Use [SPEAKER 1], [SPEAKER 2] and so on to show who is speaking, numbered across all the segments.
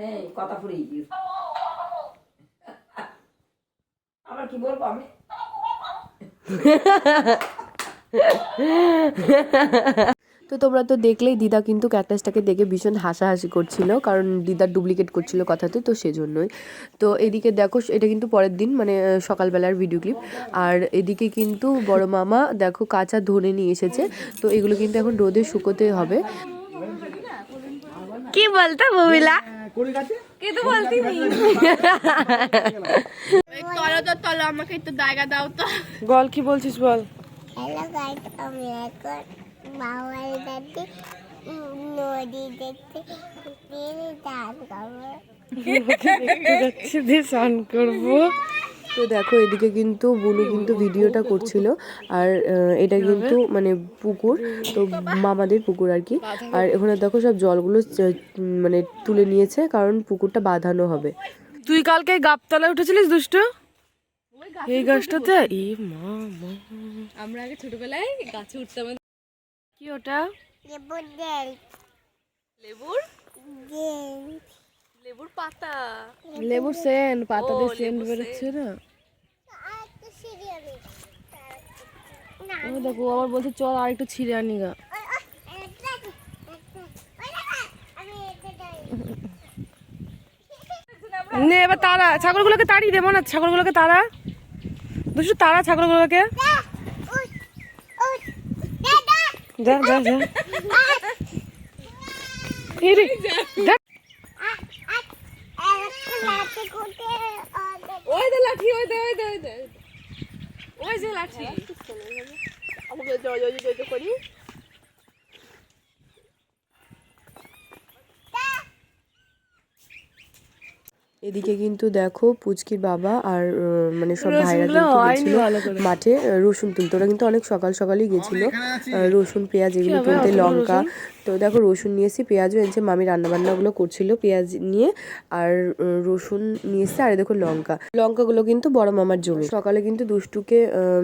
[SPEAKER 1] নেই কথা ফুরিয়ে আবার কি বলব আমি?
[SPEAKER 2] তো তোমরা তো দেখলেই দিদা কিন্তু ক্যাকটাসটাকে দেখে ভীষণ হাসাহাসি করছিল কারণ দিদার ডুপ্লিকেট করছিল কথাতে তো সেজন্যই। তো এদিকে দেখো এটা কিন্তু পরের দিন মানে সকালবেলার ভিডিও ক্লিপ আর এদিকে কিন্তু বড় মামা দেখো কাঁচা ধনে নিয়ে এসেছে। তো এগুলো কিন্তু এখন রোদে শুকোতে হবে। কি বলতে ববিলা
[SPEAKER 3] তলো তো তলো আমাকে একটু জায়গা দাও তো।
[SPEAKER 2] বল কি বলছিস বল?
[SPEAKER 4] হ্যালো গাইস আমি এখন বাবার দাদি নদী দেখতে পেরে স্নান খাব
[SPEAKER 2] তো দেখো এদিকে কিন্তু বুলু কিন্তু ভিডিওটা করছিল আর আহ, এটা কিন্তু মানে পুকুর তো মামাদের পুকুর আর কি। আর এখানে দেখো সব জলগুলো মানে তুলে নিয়েছে কারণ পুকুরটা বাঁধানো হবে। তুই কালকে গাবতলায় উঠেছিলিস দুষ্ট? এই গাছটাতে? এ মা মা।
[SPEAKER 3] আমরা আগে ছোটবেলায় গাছে উঠতাম।
[SPEAKER 2] কি ওটা?
[SPEAKER 3] লেবুর?
[SPEAKER 4] দেল।
[SPEAKER 3] লেবুর পাতা।
[SPEAKER 2] লেবুর সেন্ট পাতা দিয়ে সেন্ট বেরোচ্ছে না? ও দেখো আবার বলছে চল আর একটু ছিঁড়ে আনি গা। নে এবার তারা ছাগলগুলোকে তাড়িয়ে দে মনে হচ্ছে ছাগলগুলোকে তারা দুশো তারা ছাগলগুলোকে।
[SPEAKER 4] দাদা
[SPEAKER 2] যা যা যা এই রে, যা।
[SPEAKER 4] লাঠি কুটে
[SPEAKER 3] ওই দে লাঠি ওই দে ওই দে ওই দে ওই যে লাঠি। আমাকে জয় জয় জয় জয় করি।
[SPEAKER 2] এদিকে কিন্তু দেখো পুচকির বাবা আর আহ, মানে সব ভাইরা কিন্তু গেছিল মাঠে রসুন তুলতে। ওরা কিন্তু অনেক সকাল সকালই গেছিল। আহ, রসুন পেঁয়াজ এগুলো তুলতে লঙ্কা। তো দেখো রসুন নিয়েছি পেঁয়াজও এনেছে মামি রান্না বান্নাগুলো করছিল পেঁয়াজ নিয়ে আর রসুন নিয়ে এসছে আর এই দেখো লঙ্কা। লঙ্কাগুলো কিন্তু বড় মামার জমি। সকালে কিন্তু দুষ্টুকে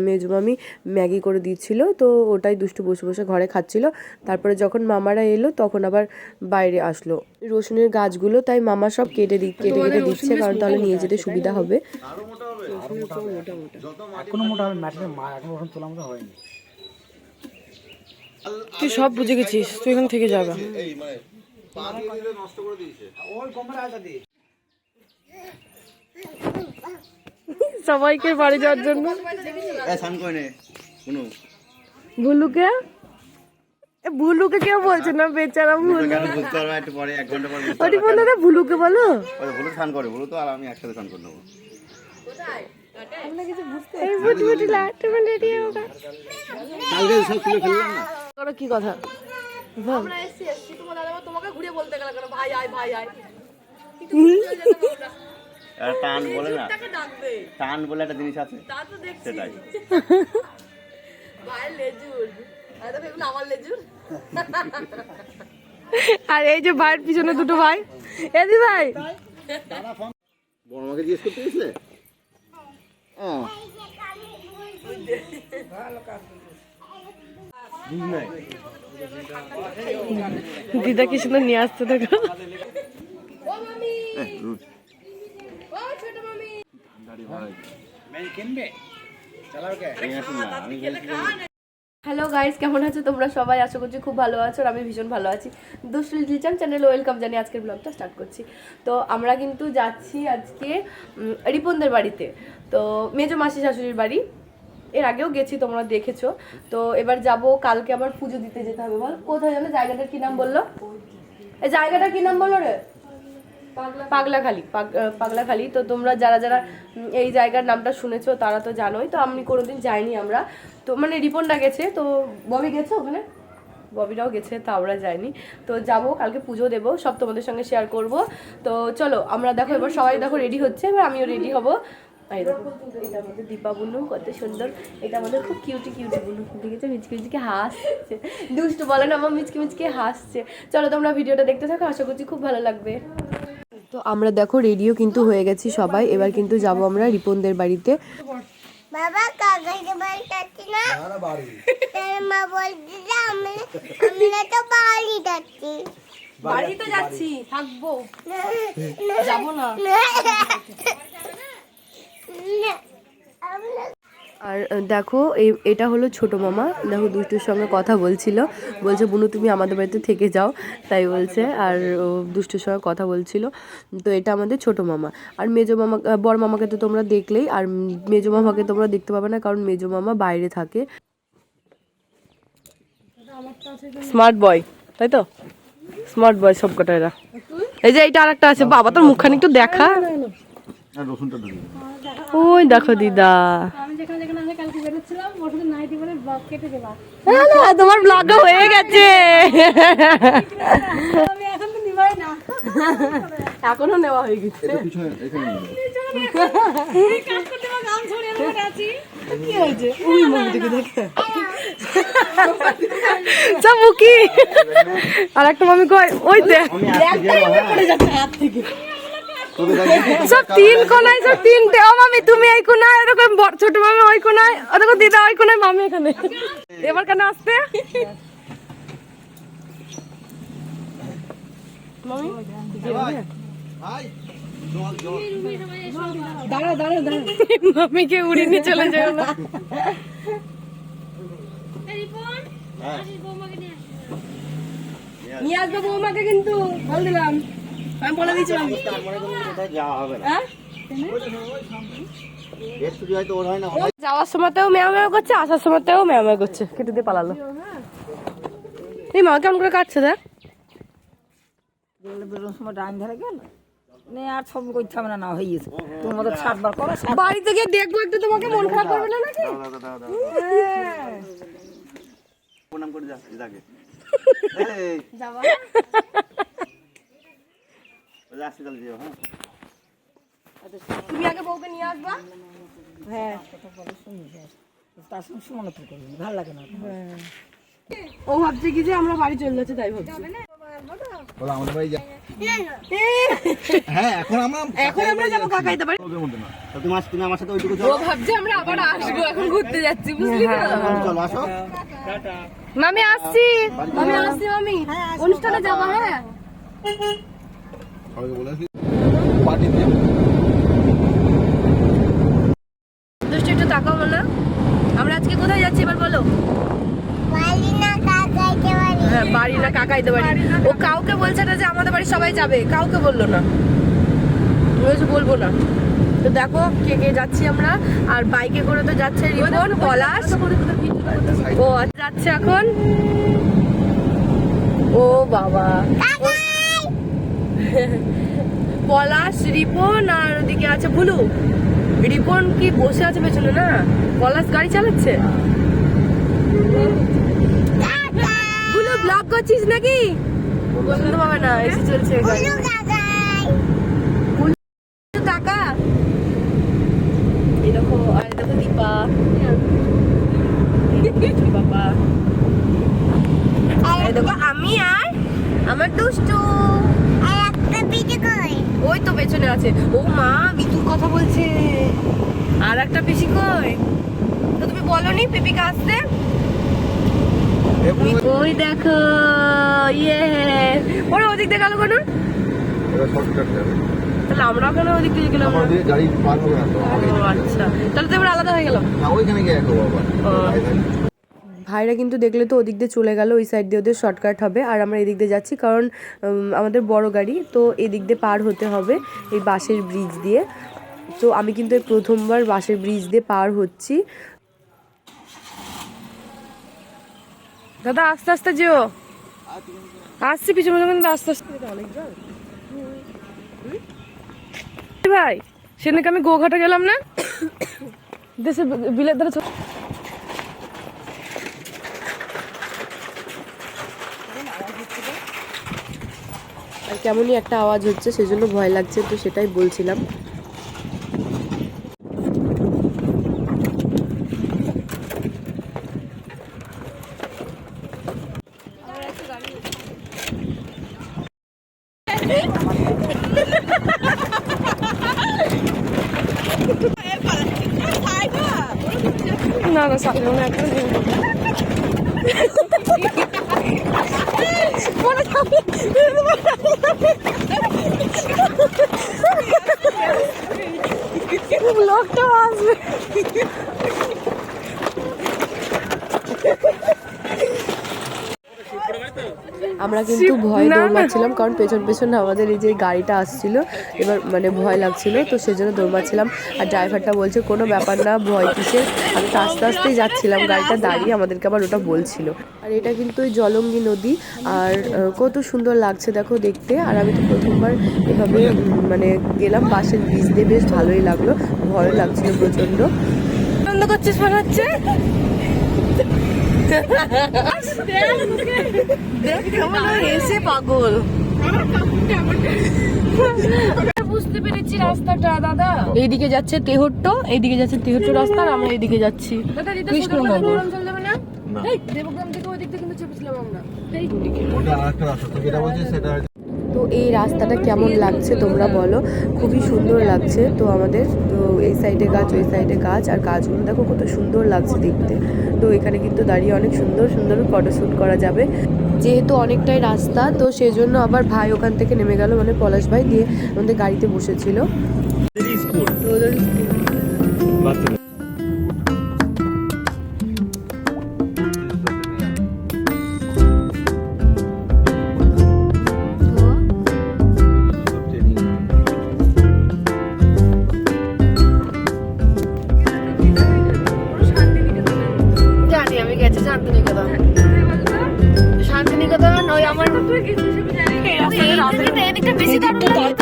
[SPEAKER 2] মেজো মামি ম্যাগি করে দিচ্ছিল তো ওটাই দুষ্টু বসে বসে ঘরে খাচ্ছিল। তারপরে যখন মামারা এলো তখন আবার বাইরে আসলো। রসুনের গাছগুলো তাই মামা সব কেটে দি কেটে কেটে দিচ্ছে কারণ তাহলে নিয়ে যেতে সুবিধা হবে।
[SPEAKER 5] মোটা হয়নি।
[SPEAKER 2] তুই সব বুঝে গেছিস তুই এখান থেকে যাবে।
[SPEAKER 5] ওই কোমরে আটা দিয়ে
[SPEAKER 2] সবাইকে বাড়ি যাওয়ার জন্য। ভুলুকে? ভুলুকে কেউ বলছে না বেচারা ভুলু।
[SPEAKER 6] বুঝতে বুঝতে
[SPEAKER 2] ওটি বলল না ভুলুকে বলো?
[SPEAKER 6] ভুলু স্নান করে ভুলু তো আর আমি একসাথে স্নান করে নেব
[SPEAKER 2] এই বুটি বুটি লাট্টু রেডি হোগা
[SPEAKER 6] কালকে সব তুলে ফেললাম না?
[SPEAKER 2] করো কি কথা? বল।
[SPEAKER 3] আমরা এসছি এসছি। তোমার দাদা তোমাকে ঘুরে বলতে গেল কেন? ভাই আয় ভাই আয়।
[SPEAKER 6] টান বলে না। টান বলে একটা জিনিস আছে।
[SPEAKER 3] তা তো দেখছি।
[SPEAKER 6] সেটাই।
[SPEAKER 3] ভাইয়ের লেজুর। আর দেখো আমার লেজুর।
[SPEAKER 2] আর এই যে ভাইয়ের পিছনে দুটো ভাই। এদি ভাই।
[SPEAKER 6] বড় মাকে জিজ্ঞেস করতে গেছিলে? ও।
[SPEAKER 2] দিদা কি সুন্দর নিয়ে আসতে দেখো।
[SPEAKER 6] না,
[SPEAKER 2] হ্যালো গাইস কেমন আছো? তোমরা সবাই আশা করছি খুব ভালো আছো আর আমি ভীষণ ভালো আছি। দুষ্টু লিটল চ্যান চ্যানেলে ওয়েলকাম জানি আজকের ব্লগটা স্টার্ট করছি। তো আমরা কিন্তু যাচ্ছি আজকে রিপনদের বাড়িতে। তো মেজো মাসি শাশুড়ির বাড়ি। এর আগেও গেছি, তোমরা দেখেছ। তো এবার যাব, কালকে আবার পুজো দিতে যেতে হবে। বল, কোথায় জানো জায়গাটার কি নাম বলল? এই জায়গাটার কি নাম বলল রে? পাগলাখালি, পাগ- পাগলাখালি। তো তোমরা যারা যারা এই জায়গার নামটা শুনেছো, তারা তো জানোই। তো আমি কোনোদিন যাইনি আমরা। তো মানে রিপনটা গেছে, তো ববি গেছে ওখানে? ববিরাও গেছে, তো আমরা যাইনি। তো যাব, কালকে পুজো দেবো, সব তোমাদের সঙ্গে শেয়ার করব। তো চলো, আমরা দেখো, এবার সবাই দেখো রেডি হচ্ছে, এবার আমিও রেডি হব। এই দেখো এটা আমাদের দীপা বুনু কত সুন্দর। এটা আমাদের খুব কিউটি কিউটি বুনু। দেখেছ মিচকি মিচকি হাসছে। দুষ্টু বলে না আমার মিচকি মিচকি হাসছে। চলো তোমরা ভিডিওটা দেখতে থাকো আশা করছি খুব ভালো লাগবে। তো আমরা দেখো রেডিও কিন্তু হয়ে গেছি সবাই। এবার কিন্তু যাব আমরা রিপনদের বাড়িতে।
[SPEAKER 4] বাবা কাকাকে বাড়ি যাচ্ছি না? মা বলছে যে আমি আমরা তো বাড়ি যাচ্ছি।
[SPEAKER 3] বাড়িতে যাচ্ছি থাকব। যাব না। আর দেখো এই এটা হলো ছোট মামা। দেখো দুষ্টুর সঙ্গে কথা বলছিল। বলছে বুনু তুমি আমাদের বাড়িতে থেকে যাও। তাই বলছে আর ও দুষ্টুর সঙ্গে কথা বলছিল। তো এটা আমাদের ছোট মামা। আর মেজো মামা বড় মামাকে তো তোমরা দেখলেই আর মেজো মামাকে তোমরা দেখতে পাবে না কারণ মেজো মামা বাইরে থাকে। স্মার্ট বয় তাই তো? স্মার্ট বয় সব কটা এরা এই যে এইটা আরেকটা আছে। বাবা তোর মুখখানি একটু দেখা।
[SPEAKER 6] আর
[SPEAKER 3] ওই দেখো দিদা। না, না, তোমার ব্লগটা হয়ে গেছে।
[SPEAKER 7] আমি এখন তো নিবাই না।
[SPEAKER 3] এখনও নেওয়া হয়ে গেছে। থেকে মুখি আর একটা মামি কয় ওই দেখ
[SPEAKER 6] তোকে দেখ-
[SPEAKER 3] সব তিন কোনায় সব তিনটে। ও মামি তুমি এই কোনায় এরকম ছোট মামি ওই কোনায় ও দেখো দিদা ওই কোনায় মামি এখানে। এবার কেন আসতে? দাঁড়া দাঁড়া দাঁড়া মামিকে উড়িয়ে নিয়ে চলে যাও না?
[SPEAKER 6] হ্যাঁ।
[SPEAKER 3] নিয়ে আসবে বৌমাকে কিন্তু বল দিলাম। আমি বলে দিয়েছিলাম
[SPEAKER 6] মানে
[SPEAKER 3] হ্যাঁ? যাওয়ার সময়তেও ম্যাও ম্যাও করছে আসার সময়তেও ম্যাও ম্যাও করছে। কেটে দিয়ে পালালো। এই মা কেমন করে কাটছে দেখ।
[SPEAKER 1] বেরোনোর সময় ডাইন ধরে গেল আর ছবি করতে হবে না হয়ে গেছে তোর মতো সাতবার করো
[SPEAKER 3] বাড়িতে গিয়ে দেখব একটু তোমাকে মন খারাপ করবে না নাকি।
[SPEAKER 6] প্রণাম করে তাহলে যেও, হ্যাঁ।
[SPEAKER 3] তুমি আগে বউকে নিয়ে আসবা।
[SPEAKER 1] হ্যাঁ। কথা বলে শুনি তার সঙ্গে সুমনে করবি ভালো লাগে না।
[SPEAKER 3] ও ভাবছে কি যে আমরা বাড়ি চলে যাচ্ছি তাই ভাবছি।
[SPEAKER 6] বলো আমাদের বাড়ি যা হ্যাঁ এখন আমরা
[SPEAKER 3] এখন আমরা যাব কাকাইতে বাড়ি।
[SPEAKER 6] ওদের মধ্যে না। তুমি আমার সাথে ওইটুকু
[SPEAKER 3] ও ভাবছে আমরা আবার আসব এখন ঘুরতে যাচ্ছি বুঝলি তো?
[SPEAKER 6] চলো আসো।
[SPEAKER 3] মামি আসছি। মামি আসছি মামি। অনুষ্ঠানে যাব হ্যাঁ।
[SPEAKER 6] সবাইকে বলে আসি পার্টি দিয়ে
[SPEAKER 3] দুষ্টু একটু তাকাও না আমরা আজকে কোথায় যাচ্ছি এবার বলো? হ্যাঁ বাড়ি না কাকাইতে বাড়ি ও কাউকে বলছে না যে আমাদের বাড়ি সবাই যাবে। কাউকে বলল না। বলব না। তো দেখো কে কে যাচ্ছি আমরা। আর বাইকে করে তো যাচ্ছে রিপন পলাশ। ও আচ্ছা যাচ্ছে এখন। ও বাবা। পলাশ রিপন আর ওদিকে আছে ভুলু। রিপন কি বসে আছে পেছনে না? পলাশ গাড়ি চালাচ্ছে? ভুলু ব্লগ করছিস নাকি? শুনতে পাবে না এসে চলছে টাকা এই দেখো আর এই দেখো দীপা। বাবা। দেখো আমি আর আমার দুষ্টু
[SPEAKER 4] আর একটা পিঠে কই
[SPEAKER 3] ওই তো পেছনে আছে। ও মা মিতুর কথা বলছে। আর একটা পিসি কই? তো তুমি বলনি পিপিকে আসতে? ওই দেখো ইয়ে। ওরা ওদিক দিয়ে গেল কেন? তাহলে আমরাও কেন ওদিক দিয়ে গেলাম?
[SPEAKER 6] গাড়ি পার
[SPEAKER 3] আচ্ছা। তাহলে তো এবার আলাদা হয়ে গেলাম
[SPEAKER 6] না ওইখানে গিয়ে বাবা
[SPEAKER 3] ভাইরা কিন্তু দেখলে তো ওদিক দিয়ে চলে গেল, ওই সাইড দিয়ে ওদের শর্টকাট হবে। আর আমরা এদিক দিয়ে যাচ্ছি কারণ আমাদের বড় গাড়ি, তো এদিক দিয়ে পার হতে হবে এই বাসের ব্রিজ দিয়ে। তো আমি কিন্তু এই প্রথমবার বাসের ব্রিজ দিয়ে পার হচ্ছি। দাদা, আস্তে আস্তে যেও। আসছি, পিছনে কিন্তু আস্তে আস্তে ভাই, সেদিনকে আমি গোঘাটে গেলাম না? দেশে বিলের ধারে ছ- আর কেমনই একটা আওয়াজ হচ্ছে সেজন্য ভয় লাগছে তো সেটাই বলছিলাম না না সামনে না একটা পরে যাবে
[SPEAKER 2] আমরা কিন্তু ভয় দৌড়াচ্ছিলাম কারণ পেছন পেছন আমাদের এই যে গাড়িটা আসছিল এবার মানে ভয় লাগছিল তো সেজন্য দৌড়াচ্ছিলাম আর ড্রাইভারটা বলছে কোনো ব্যাপার না ভয় কিসের? আমি তো আস্তে আস্তেই যাচ্ছিলাম গাড়িটা দাঁড়িয়ে আমাদেরকে আবার ওটা বলছিল। আর এটা কিন্তু ওই জলঙ্গি নদী আর কত সুন্দর লাগছে দেখো দেখতে। আর আমি তো প্রথমবার এভাবে মানে গেলাম বাসের ব্রিজ দিয়ে বেশ ভালোই লাগল ভয় লাগছিল প্রচণ্ড। আনন্দ করছিস মনে হচ্ছে? এসে পাগল বুঝতে পেরেছি রাস্তাটা দাদা। এইদিকে যাচ্ছে তেহট্ট এইদিকে যাচ্ছে তেহট্ট রাস্তা আর আমরা এইদিকে যাচ্ছি কৃষ্ণনগর দেবগ্রাম থেকে ওই দিক থেকে কিন্তু চেপেছিলাম আমরা।
[SPEAKER 6] তো
[SPEAKER 2] এই রাস্তাটা কেমন লাগছে তোমরা বলো? খুবই সুন্দর লাগছে। তো আমাদের তো এই সাইডে গাছ ওই সাইডে গাছ আর গাছগুলো দেখো কত সুন্দর লাগছে দেখতে। তো এখানে কিন্তু দাঁড়িয়ে অনেক সুন্দর সুন্দর ফটোশ্যুট করা যাবে। যেহেতু অনেকটাই রাস্তা তো সেই জন্য আবার ভাই ওখান থেকে নেমে গেল মানে পলাশ ভাই দিয়ে আমাদের গাড়িতে বসেছিল।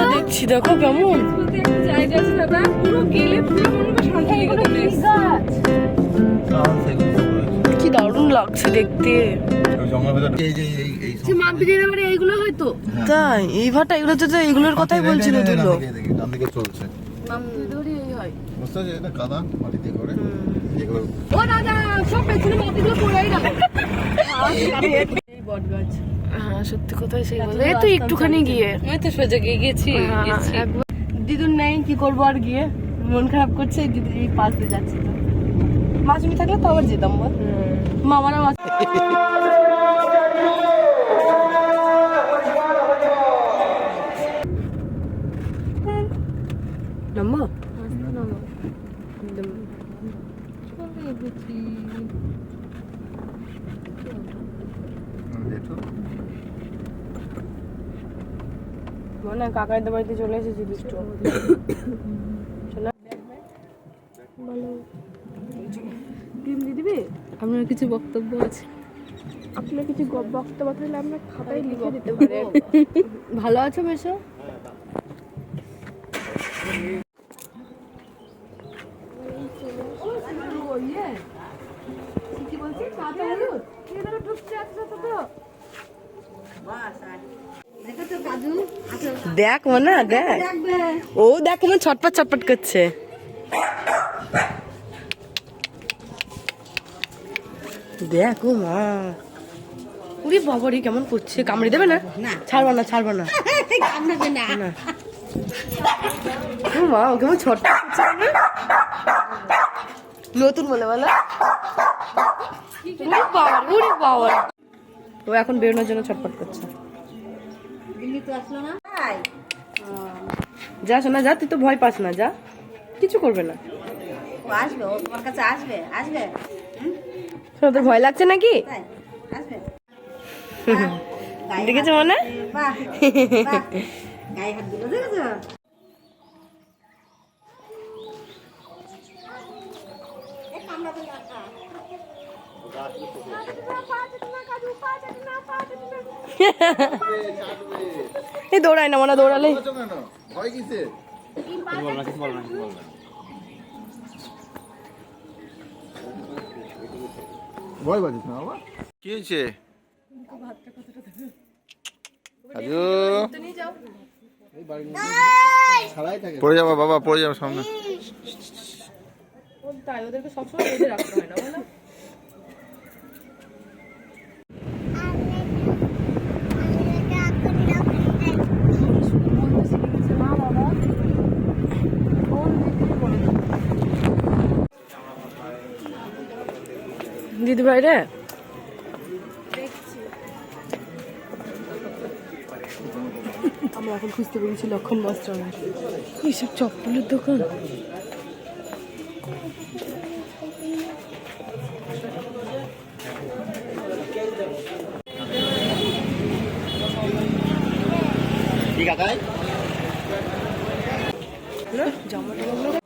[SPEAKER 2] দেখছি দেখো কেমন কি দারুণ লাগছে দেখতে
[SPEAKER 6] এই যে এই এই
[SPEAKER 2] এইগুলো হয়তো তাই এই ভাটা এগুলো তো এইগুলোর কথাই বলছিল
[SPEAKER 6] চলছে
[SPEAKER 2] ও দাদা সব পেছনে মাটিগুলো বট গাছ হ্যাঁ সত্যি কথাই সেই বলে। এই তো একটুখানি গিয়ে।
[SPEAKER 3] আমি তো সোজা গিয়ে গেছি
[SPEAKER 2] হ্যাঁ, দিদুর নেই কি করব আর গিয়ে? মন খারাপ করছে দিদি এই পাশ দিয়ে যাচ্ছি তো। মাসুমি থাকলে তো আবার যেতাম বল। মামারা মাছ মনে কাকাদের বাড়িতে চলে এসেছি দুষ্টু ডিম দিয়ে দিবি?
[SPEAKER 3] আপনার কিছু বক্তব্য আছে।
[SPEAKER 2] আপনার কিছু বক্তব্য থাকলে আমরা খাতায় লিখে দিতে পারি। ভালো আছো বেশো দেখ মনে দেখ। ও দেখ মনে ছটপট ছটপট করছে। দেখ ও মা। উরি বাবারি কেমন করছে? কামড়ে দেবে না? ছাড়বা না ছাড়বা না। না। ও মা ও কেমন ছোট নতুন বলে বলো। উরি বাবার উরি বাবার ও এখন বেরোনোর জন্য ছটফট করছে। যা শোনা যা তুই তো ভয় পাস না যা। কিছু করবে না।
[SPEAKER 1] আসবে ও তোমার কাছে আসবে আসবে।
[SPEAKER 2] শোনা, তোর ভয় লাগছে নাকি?
[SPEAKER 1] আসবে।
[SPEAKER 2] দেখেছ মনে।
[SPEAKER 1] গায়ে হাত দিল দেখেছ?
[SPEAKER 2] এই দৌড়ায় না মনে দৌড়ালে
[SPEAKER 6] ভয় পাচ্ছিস না বাবা? কি হয়েছে? পড়ে যাব বাবা পড়ে যাব সামনে।
[SPEAKER 2] তাই ওদেরকে সবসময় রাখতে হয় না। ভাই আমরা এখন খুঁজতে পেরেছি লক্ষণ বস্ত্রালয় এইসব চপ্পলের দোকান।
[SPEAKER 6] ঠিক আছে।
[SPEAKER 2] দেখেছি
[SPEAKER 3] কালার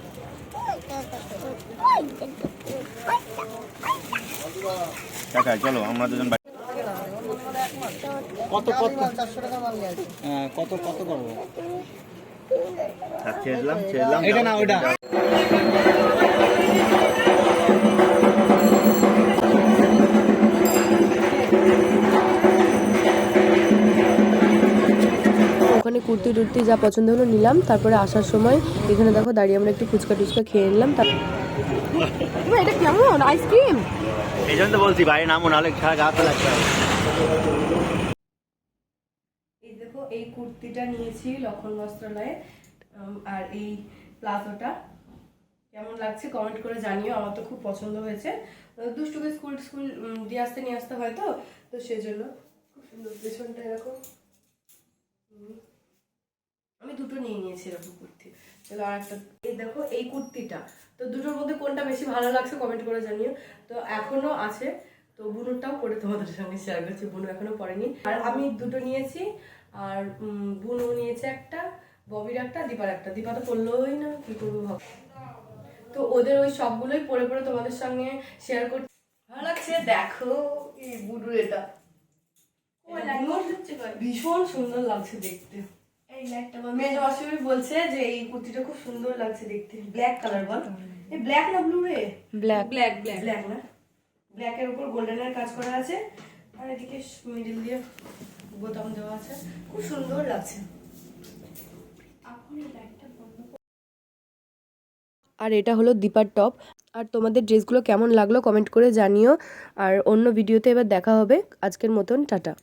[SPEAKER 6] কাকা চলো আমরা দুজন
[SPEAKER 5] কত কত? হ্যাঁ, কত কত করব?
[SPEAKER 6] হাত ছেড়ে দিলাম ছেড়ে দিলাম
[SPEAKER 5] এটা না ওইটা।
[SPEAKER 2] কুর্তি টুর্তি যা পছন্দ হলো নিলাম। তারপরে আসার সময় এখানে দেখো দাঁড়িয়ে আমরা একটু ফুচকা টুচকা খেয়ে নিলাম। তার
[SPEAKER 3] এটা কেমন? আইসক্রিম
[SPEAKER 6] এই জন্য তো বলছি বাইরে নামো নাহলে সারা গা হাতে লাগবে।
[SPEAKER 2] এই দেখো এই কুর্তিটা নিয়েছি লক্ষণ বস্ত্রালয়ে আর এই প্লাজোটা। কেমন লাগছে কমেন্ট করে জানিও আমার তো খুব পছন্দ হয়েছে। দুষ্টুকে স্কুল স্কুল দিয়ে আসতে নিয়ে আসতে হয় তো তো সেজন্য। খুব সুন্দর পেছনটা এরকম হুম। আমি দুটো নিয়ে নিয়েছি এরকম কুর্তি। চলো আর একটা। এই দেখো এই কুর্তিটা। তো দুটোর মধ্যে কোনটা বেশি ভালো লাগছে কমেন্ট করে জানিও। তো এখনও আছে। তো বুনুরটাও পরে তোমাদের সঙ্গে শেয়ার করছি। বুনু এখনও পড়েনি আর আমি দুটো নিয়েছি। আর বুনু নিয়েছে একটা ববির একটা দীপার একটা। দীপা তো পড়লোই না কি করব ভাব? তো ওদের ওই সবগুলোই পরে পরে তোমাদের সঙ্গে শেয়ার করছি ভালো লাগছে? দেখো এই বুনুর এটা। ভীষণ সুন্দর লাগছে দেখতে।
[SPEAKER 3] এই লাইটটা
[SPEAKER 2] মেয়ে অসুবি বলছে যে এই কুর্তিটা খুব সুন্দর লাগছে দেখতে। Black colour ball. এই ব্ল্যাক না ব্লু রে?
[SPEAKER 3] ব্ল্যাক ব্ল্যাক ব্ল্যাক
[SPEAKER 2] ব্ল্যাক না? ব্ল্যাকের উপর গোল্ডেনের কাজ করা আছে। আর এদিকে মিডিল দিয়ে বোতাম দেওয়া আছে। খুব সুন্দর লাগছে। আর এটা হলো দীপার টপ আর তোমাদের ড্রেসগুলো কেমন লাগল কমেন্ট করে জানিও। আর অন্য ভিডিওতে এবার দেখা হবে। আজকের মতন টাটা।